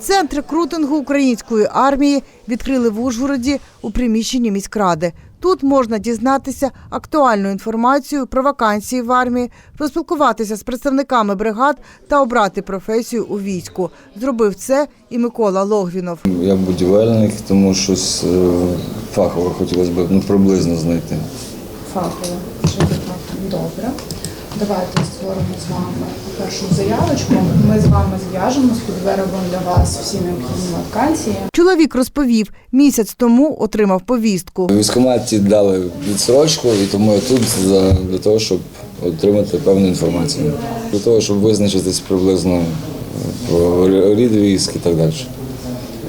Центр рекрутингу української армії відкрили в Ужгороді у приміщенні міськради. Тут можна дізнатися актуальну інформацію про вакансії в армії, поспілкуватися з представниками бригад та обрати професію у війську. Зробив це і Микола Логвінов. Я будівельник, тому щось е, фахове хотілося б ну, приблизно знайти. фахово. Добре. Давайте створимо з вами першу заявочку. Ми з вами зв'яжемось, підберемо для вас всі необхідні вакансії. Чоловік розповів, місяць тому отримав повістку. В військкоматі дали відсрочку, і тому я тут за, для того, щоб отримати певну інформацію. Для того, щоб визначитись приблизно про рід військ і так далі.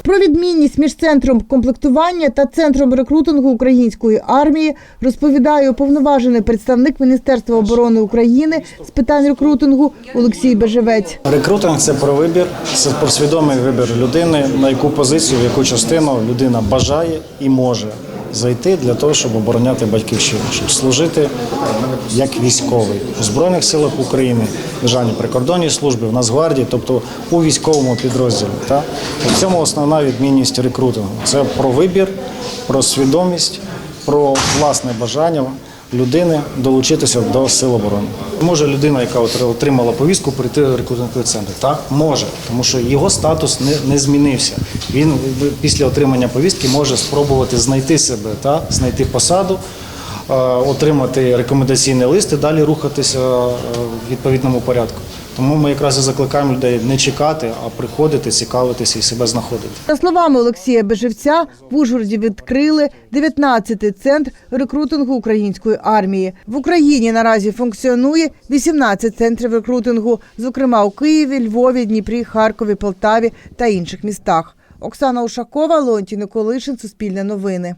Про відмінність між центром комплектування та центром рекрутингу української армії розповідає уповноважений представник Міністерства оборони України з питань рекрутингу Олексій Бежевець. Рекрутинг це про вибір, це про свідомий вибір людини, на яку позицію, в яку частину людина бажає і може зайти для того, щоб обороняти батьківщину, щоб служити як військовий у Збройних силах України, Державній прикордонній службі, в Нацгвардії, тобто у військовому підрозділі. Та? В цьому основна відмінність рекрутингу. Це про вибір, про свідомість, про власне бажання людини долучитися до сил оборони. Може людина, яка отримала повістку, прийти в рекрутинговий центр? Так, може, тому що його статус не, не змінився. Він після отримання повістки може спробувати знайти себе, та, знайти посаду, отримати рекомендаційний лист і далі рухатися е, в відповідному порядку. Тому ми якраз і закликаємо людей не чекати, а приходити, цікавитися і себе знаходити. За словами Олексія Бежевця, в Ужгороді відкрили 19-й центр рекрутингу української армії. В Україні наразі функціонує 18 центрів рекрутингу, зокрема у Києві, Львові, Дніпрі, Харкові, Полтаві та інших містах. Оксана Ушакова, Леонтій Николишин, Суспільне новини.